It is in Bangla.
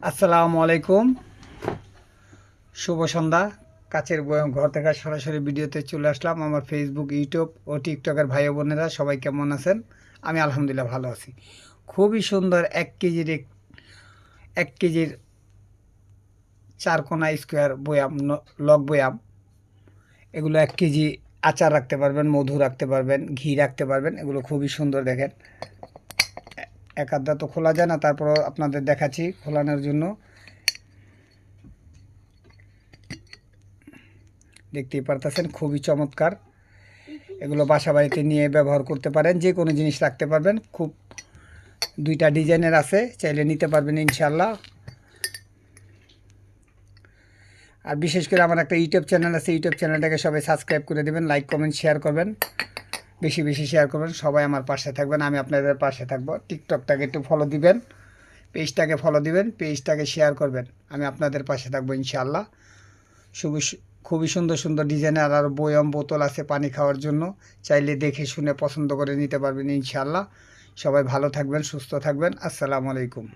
আসসালামু আলাইকুম। শুভ সন্ধ্যা। কাছের ঘর থেকে সরাসরি ভিডিওতে চলে আসলাম। আমার ফেসবুক ইউটিউব ও টিকটকের ভাই বোনেরা, সবাই কেমন আছেন? আমি আলহামদুলিল্লাহ ভালো আছি। খুবই সুন্দর এক কেজির এক কেজির চার কোনা স্কোয়ার বয়াম লগ বয়াম। এগুলো এক কেজি আচার রাখতে পারবেন, মধু রাখতে পারবেন, ঘি রাখতে পারবেন। এগুলো খুবই সুন্দর দেখেন। এক আধটা তো খোলা যায় না তারপর আপনাদের দেখাচ্ছি খোলানোর জন্য। দেখতেই পারতেছেন, খুবই চমৎকার। এগুলো বাসা বাড়িতে নিয়ে ব্যবহার করতে পারেন যে কোনো জিনিস রাখতে পারবেন। খুব দুইটা ডিজাইনের আছে, চাইলে নিতে পারবেন ইনশাল্লাহ আর বিশেষ করে আমার একটা ইউটিউব চ্যানেল আছে, ইউটিউব চ্যানেলটাকে সবাই সাবস্ক্রাইব করে দেবেন, লাইক, কমেন্ট, শেয়ার করবেন। বেশি বেশি শেয়ার করবেন। সবাই আমার পাশে থাকবেন, আমি আপনাদের পাশে থাকব। টিকটকটাকে একটু ফলো দিবেন পেজটাকে ফলো দিবেন পেজটাকে শেয়ার করবেন। আমি আপনাদের পাশে থাকব ইনশাআল্লাহ। সু- খুবই সুন্দর সুন্দর ডিজাইনের আর বয়ম বোতল আছে পানি খাওয়ার জন্য। চাইলে দেখে শুনে পছন্দ করে নিতে পারবেন ইনশাআল্লাহ। সবাই ভালো থাকবেন, সুস্থ থাকবেন। আসসালামু আলাইকুম।